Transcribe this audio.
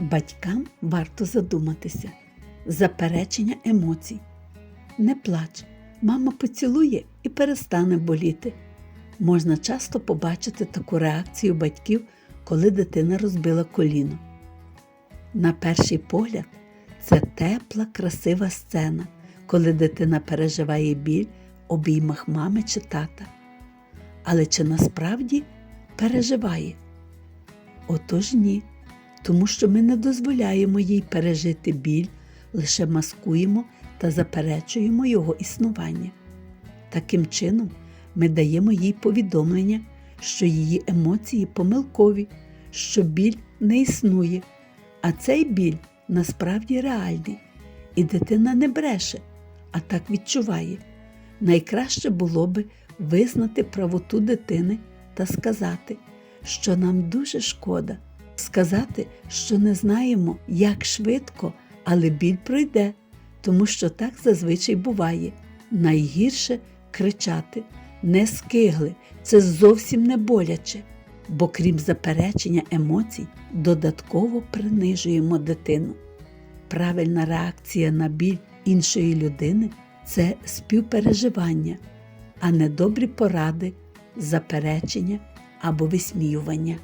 Батькам варто задуматися. Заперечення емоцій. Не плач, мама поцілує і перестане боліти. Можна часто побачити таку реакцію батьків, коли дитина розбила коліно. На перший погляд, це тепла, красива сцена, коли дитина переживає біль в обіймах мами чи тата. Але чи насправді переживає? Отож ні, тому що ми не дозволяємо їй пережити біль, лише маскуємо та заперечуємо його існування. Таким чином, ми даємо їй повідомлення, що її емоції помилкові, що біль не існує, а цей біль насправді реальний, і дитина не бреше, а так відчуває. Найкраще було би визнати правоту дитини та сказати, що нам дуже шкода, сказати, що не знаємо, як швидко, але біль пройде, тому що так зазвичай буває. Найгірше кричати, не скигли, це зовсім не боляче, бо крім заперечення емоцій, додатково принижуємо дитину. Правильна реакція на біль іншої людини це співпереживання, а не добрі поради, заперечення або висміювання.